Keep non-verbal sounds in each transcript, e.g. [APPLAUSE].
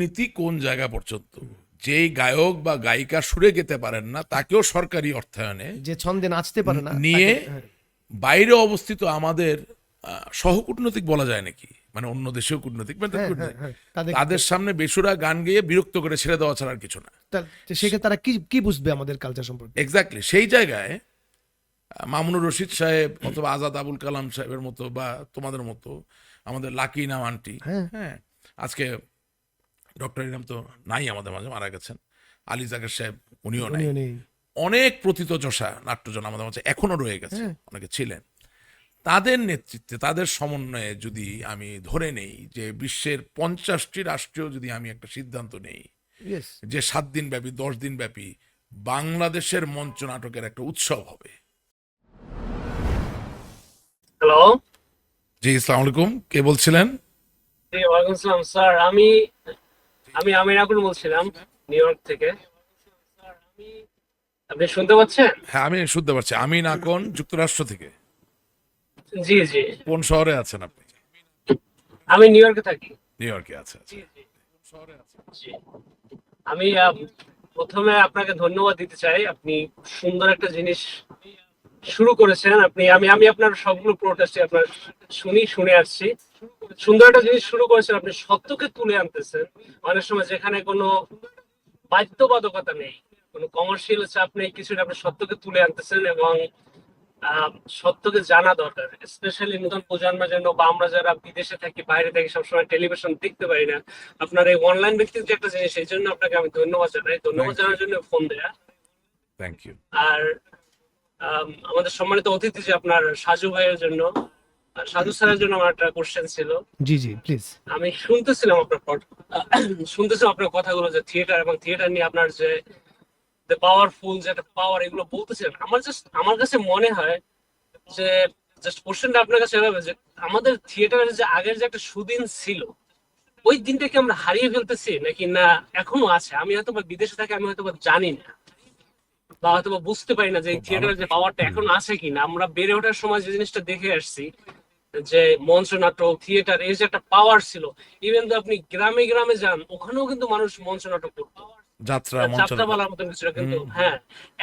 দুর্নীতি কোন জায়গা পর্যন্ত যেই গায়ক বা গায়িকা সুরে গেতে পারেন না তাকেও সরকারি অর্থায়নে যে ছন্দে নাচতে পারে না নিয়ে হ্যাঁ। বাইরে অবস্থিত আমাদের সহকূটনৈতিক বলা যায় নাকি মানে অন্য দেশেও কূটনৈতিক মানে হ্যাঁ। হ্যাঁ, তাদের সামনে বেসুরা গান গেয়ে বিরক্ত করে ছেড়ে দেওয়া ছাড়া আর কিছু না সেক্ষেত্রে তারা কি কি বুঝবে আমাদের কালচার সম্পর্কে এক্স্যাক্টলি সেই জায়গায় মামুনুর রশিদ সাহেব অথবা আজাদ আবুল কালাম সাহেবের মতো বা তোমাদের মতো আমাদের লাকি নাম আন্টি। হ্যাঁ আজকে ডক্টর ইনাম তো নাই আমাদের মাঝে মারা গেছেন। আলী জাকের সাহেব উনিও নাই। অনেক প্রথিতযশা নাট্যজন আমাদের মাঝে এখনও রয়ে গেছে হ্যাঁ। অনেকে ছিলেন। তাদের নেতৃত্বে তাদের সমন্বয়ে যদি আমি ধরে নেই যে বিশ্বের পঞ্চাশটি রাষ্ট্রীয় যদি আমি একটা সিদ্ধান্ত নেই যে সাত দিন ব্যাপী দশ দিন ব্যাপী বাংলাদেশের মঞ্চ নাটকের একটা উৎসব হবে। হ্যালো জি ইসলাম আলাইকুম। কে বলছিলেন? জি ওয়ালাইকুম আসসালাম স্যার আমি আমি আমির আকুল বলছিলাম নিউ ইয়র্ক থেকে। আপনি শুনতে পাচ্ছেন? হ্যাঁ আমি শুনতে পারছি আমি নাকন যুক্তরাষ্ট্র থেকে। জি জি। কোন শহরে আছেন আপনি? আমি নিউ ইয়র্কে থাকি। নিউ ইয়র্কে আছে আমি প্রথমে আপনাকে ধন্যবাদ দিতে চাই। আপনি সুন্দর একটা জিনিস শুরু করেছেন। আপনি আমি আমি আপনার সবগুলো প্রোটেস্টে আপনার শুনি শুনে আসছি। সুন্দর একটা জিনিস শুরু করেছেন আপনি সত্যকে তুলে আনতেছেন। অনেক সময় যেখানে কোনো বাধ্যবাধকতা নেই কোনো কমার্শিয়াল চাপ নেই কিছু আপনি সত্যকে তুলে আনতেছেন এবং সত্যকে জানা দরকার। স্পেশালি নতুন প্রজন্মের জন্য বা আমরা যারা বিদেশে থাকি বাইরে থাকি সবসময় টেলিভিশন দেখতে পারি না। আপনার এই অনলাইন ব্যক্তির যে একটা জিনিস এই জন্য আপনাকে আমি ধন্যবাদ জানাই। ধন্যবাদ জানার জন্য ফোন দেয়া। থ্যাংক ইউ আর আম, আমাদের সম্মানিত অতিথি যে আপনার সাজু ভাইয়ের জন্য সাজু স্যারের জন্য আমার একটা কোশ্চেন ছিল। জি জি প্লিজ আমি শুনতেছিলাম আপনার শুনতেছিলাম আপনার কথাগুলো যে থিয়েটার এবং থিয়েটার নিয়ে আপনার যে পাওয়ারফুল যে একটা পাওয়ার এগুলো বলতেছিলেন। আমার জাস্ট আমার কাছে মনে হয় যে জাস্ট কোশ্চেনটা আপনার কাছে এভাবে যে আমাদের থিয়েটারের যে আগের যে একটা সুদিন ছিল ওই দিনটাকে আমরা হারিয়ে ফেলতেছি নাকি না এখনও আছে? আমি হয়তো বা বিদেশে থাকি আমি হয়তো বা জানি না। বা হয়তো বুঝতে পারি না যে থিয়েটারের যে পাওয়ারটা এখন আছে কিনা। আমরা বেড়ে ওঠার সময় যে জিনিসটা দেখে আসছি যে মঞ্চ নাটক থিয়েটার এর যে একটা পাওয়ার ছিল ইভেন তো আপনি গ্রামে গ্রামে যান ওখানেও কিন্তু মানুষ মঞ্চ নাটক করতো। যাত্রা মঞ্চ যাত্রাপালার মতন কিছুটা কিন্তু হ্যাঁ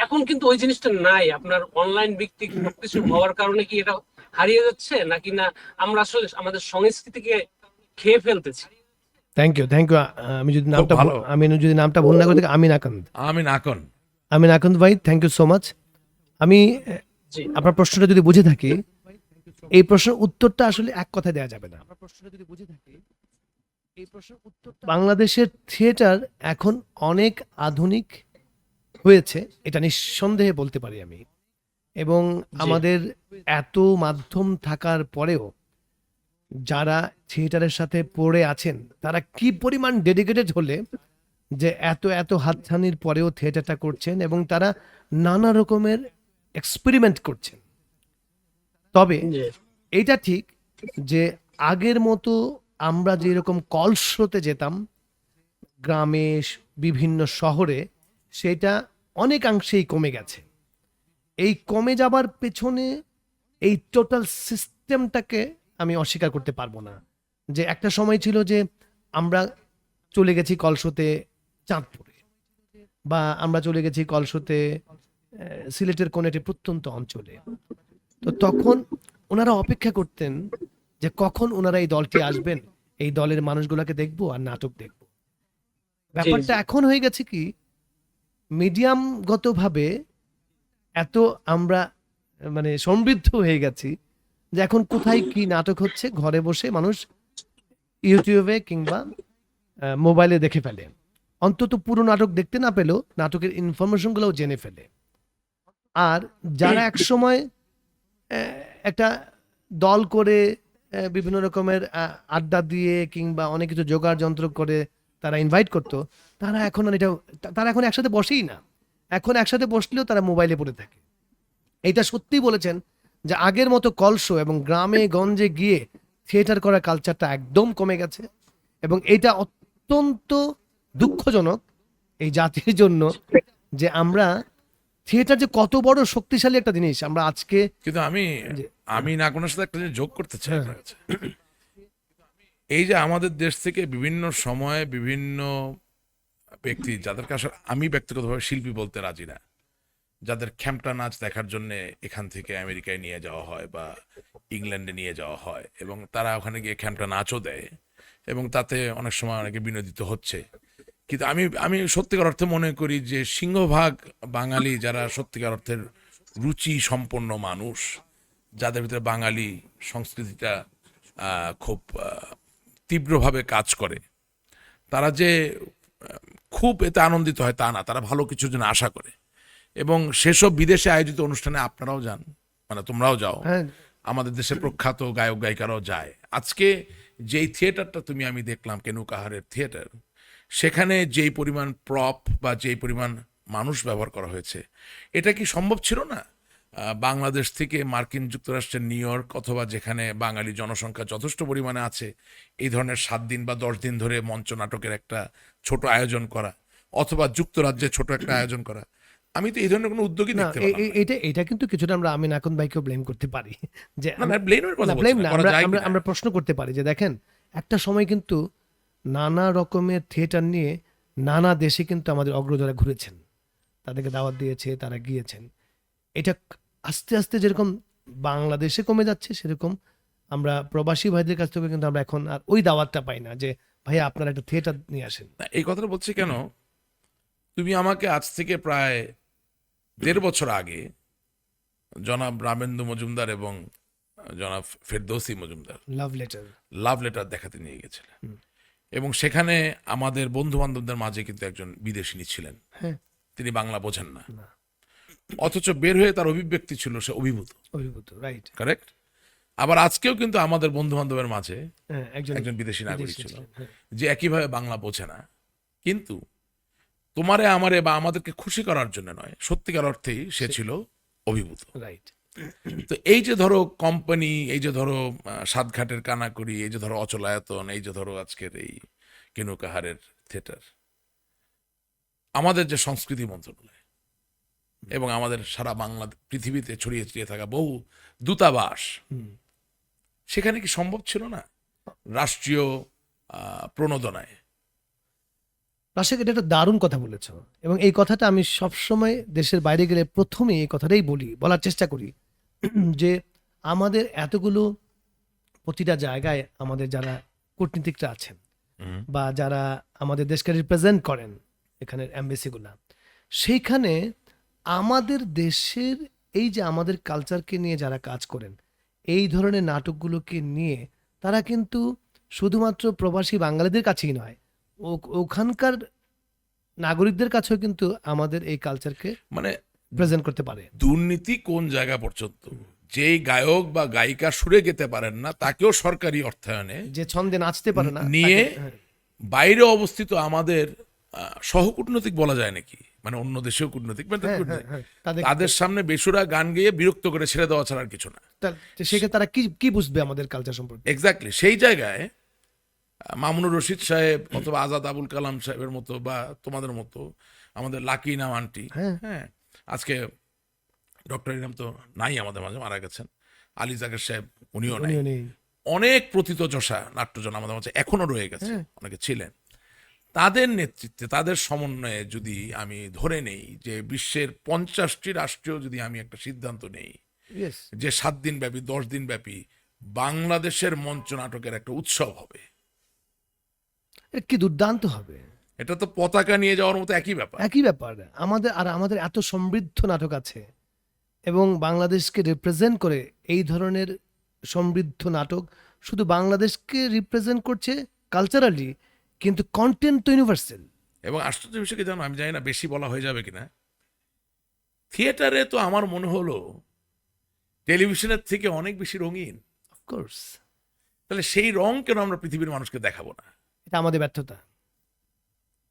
এখন কিন্তু ওই জিনিসটা নাই। আপনার অনলাইন ভিত্তিক সবকিছু হওয়ার কারণে কি এটা হারিয়ে যাচ্ছে? নাকি না আমরা আসলে আমাদের সংস্কৃতিকে খেয়ে ফেলতেছি? থ্যাংক ইউ থ্যাংক ইউ আমি যদি নামটা আমি যদি নামটা ভুল না করে থাকি আমিন আকন্দ আমি নাকন আমিন আকন্দ ভাই থ্যাংক ইউ সো মাচ আমি আপনার প্রশ্নটা যদি বুঝে থাকি এই প্রশ্নের উত্তরটা আসলে এক কথায় দেওয়া যাবে না। বাংলাদেশের থিয়েটার এখন অনেক আধুনিক হয়েছে এটা নিঃসন্দেহে বলতে পারি আমি। এবং আমাদের এত মাধ্যম থাকার পরেও যারা থিয়েটারের সাথে পড়ে আছেন তারা কি পরিমাণ ডেডিকেটেড হলে যে এত এত হাতছানির পরেও থিয়েটারটা করছেন এবং তারা নানা রকমের এক্সপেরিমেন্ট করছেন। তবে এটা ঠিক যে আগের মতো আমরা যেরকম কলস্রোতে যেতাম গ্রামে বিভিন্ন শহরে সেটা অনেকাংশেই কমে গেছে। এই কমে যাবার পেছনে এই টোটাল সিস্টেমটাকে আমি অস্বীকার করতে পারব না। যে একটা সময় ছিল যে আমরা চলে গেছি কলসোতে চাঁদপুরে বা আমরা চলে গেছি কলসোতে সিলেটের কোন একটি প্রত্যন্ত অঞ্চলে। তো তখন ওনারা অপেক্ষা করতেন যে কখন ওনারা এই দলটি আসবেন এই দলের মানুষগুলোকে দেখব আর নাটক দেখব। ব্যাপারটা এখন হয়ে গেছে কি মিডিয়ামগতভাবে এত আমরা মানে সমৃদ্ধ হয়ে গেছি যে এখন কোথায় কি নাটক হচ্ছে ঘরে বসে মানুষ ইউটিউবে কিংবা মোবাইলে দেখে ফেলে। অন্তত পুরো নাটক দেখতে না পেলেও নাটকের ইনফরমেশনগুলোও জেনে ফেলে। আর যারা [CLEARS THROAT] একসময় একটা দল করে বিভিন্ন রকমের আড্ডা দিয়ে কিংবা অনেক কিছু জোগাড় যন্ত্র করে তারা ইনভাইট করতো। তারা এখন এটা তারা এখন একসাথে বসেই না। এখন একসাথে বসলেও তারা মোবাইলে পড়ে থাকে। এটা সত্যি বলেছেন যে আগের মতো কলসো এবং গ্রামে, গঞ্জে গিয়ে থিয়েটার করার কালচারটা একদম কমে গেছে এবং এটা অত্যন্ত দুঃখজনক এই জাতির জন্য যে আমরা থিয়েটার যে কত বড় শক্তিশালী একটা জিনিস আমরা আজকে কিন্তু আমি। আমি নাকনের সাথে একটা জিনিস যোগ করতে চাই হ্যাঁ। আপনার কাছে এই যে আমাদের দেশ থেকে বিভিন্ন সময়ে বিভিন্ন ব্যক্তি যাদেরকে আসলে আমি ব্যক্তিগতভাবে শিল্পী বলতে রাজি না যাদের খ্যামটা নাচ দেখার জন্য এখান থেকে আমেরিকায় নিয়ে যাওয়া হয় বা ইংল্যান্ডে নিয়ে যাওয়া হয় এবং তারা ওখানে গিয়ে খ্যামটা নাচও দেয় এবং তাতে অনেক সময় অনেকে বিনোদিত হচ্ছে কিন্তু আমি আমি সত্যিকার অর্থে মনে করি যে সিংহভাগ বাঙালি যারা সত্যিকার অর্থের রুচি সম্পন্ন মানুষ যাদের ভিতরে বাঙালি সংস্কৃতিটা খুব তীব্রভাবে কাজ করে তারা যে খুব এতে আনন্দিত হয় তা না তারা ভালো কিছুর জন্য আশা করে। এবং সেসব বিদেশে আয়োজিত অনুষ্ঠানে আপনারাও যান মানে তোমরাও যাও। হ্যাঁ। আমাদের দেশের প্রখ্যাত গায়ক গায়িকারাও যায়। আজকে যেই থিয়েটারটা তুমি আমি দেখলাম কেনুকাহারের থিয়েটার সেখানে যেই পরিমাণ প্রপ বা যেই পরিমাণ মানুষ ব্যবহার করা হয়েছে এটা কি সম্ভব ছিল না বাংলাদেশ থেকে মার্কিন যুক্তরাষ্ট্রের নিউ ইয়র্ক অথবা যেখানে বাঙালি জনসংখ্যা যথেষ্ট পরিমাণে আছে এই ধরনের সাত দিন বা দশ দিন ধরে মঞ্চ নাটকের একটা ছোট আয়োজন করা অথবা যুক্তরাজ্যে ছোট একটা আয়োজন করা আমি তো এই ধরনের কোনো উদ্যোগই না দেখতে পেলাম এটা এটা কিন্তু কিছুটা আমরা আমিন আকন ভাইকেও ব্লেম করতে পারি যে ব্লেম না। আমরা প্রশ্ন করতে পারি যে দেখেন একটা সময় কিন্তু নানা রকমের থিয়েটার নিয়ে নানা দেশে কিন্তু আমাদের অগ্রজরা ঘুরেছেন। তাদেরকে দাওয়াত দিয়েছে তারা গিয়েছেন। এটা আস্তে আস্তে যেরকম বাংলাদেশে কমে যাচ্ছে সেরকম আমরা প্রবাসী ভাইদের কাছ থেকে কিন্তু আমরা এখন আর ওই দাওয়াতটা পাই না যে ভাইয়া আপনারা একটা থিয়েটার নিয়ে আসেন। এই কথাটা বলছি কেন? তুমি আমাকে আজ থেকে প্রায় দেড় বছর আগে জনাব রামেন্দু মজুমদার এবং জনাব Ferdousi Majumdar love letter love letter দেখাতে নিয়ে গেছিলেন এবং সেখানে আমাদের বন্ধু বান্ধবদের মাঝে কিন্তু একজন বিদেশিনী ছিলেন। হ্যাঁ। তিনি বাংলা বোঝেন না। অথচ বের হয়ে তার অভিব্যক্তি ছিল সে অভিভূত। অভিভূত রাইট কারেক্ট আবার আজকেও কিন্তু আমাদের বন্ধু বান্ধবের মাঝে হ্যাঁ একজন একজন বিদেশি নাগরিক ছিল হ্যাঁ। যে একইভাবে বাংলা বোঝে না। কিন্তু তোমারে আমারে বা আমাদেরকে খুশি করার জন্য নয় সত্যিকার অর্থেই সে ছিল অভিভূত। রাইট তো এই যে ধরো কোম্পানি এই যে ধরো সাতঘাটের কানাকড়ি এই যে ধরো অচলায়তন এই যে ধরো আজকের এই কেনুকাহারের থিয়েটার আমাদের যে সংস্কৃতি মন্ত্রণালয় এবং আমাদের সারা বাংলা পৃথিবীতে ছড়িয়ে ছিটিয়ে থাকা বহু দূতাবাস। সেখানে কি সম্ভব ছিল না? রাষ্ট্রীয় প্রণোদনায়। রাশেক এটা একটা দারুণ কথা বলেছ এবং এই কথাটা আমি সবসময় দেশের বাইরে গেলে প্রথমে এই কথাটাই বলি বলার চেষ্টা করি। যে আমাদের এতগুলো প্রতিটা জায়গায় আমাদের যারা কূটনীতিকরা আছেন বা যারা আমাদের দেশকে রিপ্রেজেন্ট করেন এখানের অ্যাম্বাসিগুলা সেইখানে আমাদের দেশের এই যে আমাদের কালচারকে নিয়ে যারা কাজ করেন এই ধরনের নাটকগুলোকে নিয়ে তারা কিন্তু শুধুমাত্র প্রবাসী বাঙালিদের কাছেই নয় ওখানকার নাগরিকদের কাছেও কিন্তু আমাদের এই কালচারকে মানে প্রেজেন্ট করতে পারে। দুর্নীতি কোন জায়গা পর্যন্ত? যেই গায়ক বা গায়িকা সুরে গেতে পারেন না তাকেও সরকারি অর্থায়নে যে ছন্দে নাচতে পারে না নিয়ে হ্যাঁ, বাইরে অবস্থিত আমাদের সহকূটনৈতিক বলা যায় নাকি? মানে অন্য দেশেও কূটনৈতিক মানে হ্যাঁ। হ্যাঁ, তাদের তাদের সামনে বেসুরা গান গেয়ে বিরক্ত করে ছেড়ে দেওয়া ছাড়া আর কিছু না। সেক্ষেত্রে তারা কি কি বুঝবে আমাদের কালচার সম্পর্কে? এক্স্যাক্টলি সেই জায়গায় মামুনুর রশিদ সাহেব অথবা আজাদ আবুল কালাম সাহেবের মতো বা তোমাদের মতো আমাদের লাকি নাম আন্টি হ্যাঁ। আজকে ডক্টর ইনাম তো নাই আমাদের মাঝে মারা গেছেন। আলী জাকের সাহেব উনিও নাই। অনেক প্রথিতযশা নাট্যজন আমাদের মাঝে এখনও রয়ে গেছে হ্যাঁ। অনেকে ছিলেন। তাদের নেতৃত্বে তাদের সমন্বয়ে যদি আমি ধরে নেই যে বিশ্বের পঞ্চাশটি রাষ্ট্রীয় যদি আমি একটা সিদ্ধান্ত নেই যে সাত দিন ব্যাপী দশ দিন ব্যাপী বাংলাদেশের মঞ্চ নাটকের একটা উৎসব হবে। কি দুর্দান্ত হবে। এটা তো পতাকা নিয়ে যাওয়ার মতো একই ব্যাপার। একই ব্যাপার। আমাদের আর আমাদের এত সমৃদ্ধ নাটক আছে এবং বাংলাদেশকে রিপ্রেজেন্ট করে এই ধরনের সমৃদ্ধ নাটক শুধু বাংলাদেশকে রিপ্রেজেন্ট করছে কালচারালি কিন্তু কন্টেন্ট তো ইউনিভার্সাল এবং আশ্চর্য বিষয়কে জানো? আমি জানি না বেশি বলা হয়ে যাবে কিনা। থিয়েটারে তো আমার মনে হলো টেলিভিশনের থেকে অনেক বেশি রঙিন। অফকোর্স তাহলে সেই রং কেন আমরা পৃথিবীর মানুষকে দেখাবো না? এটা আমাদের ব্যর্থতা।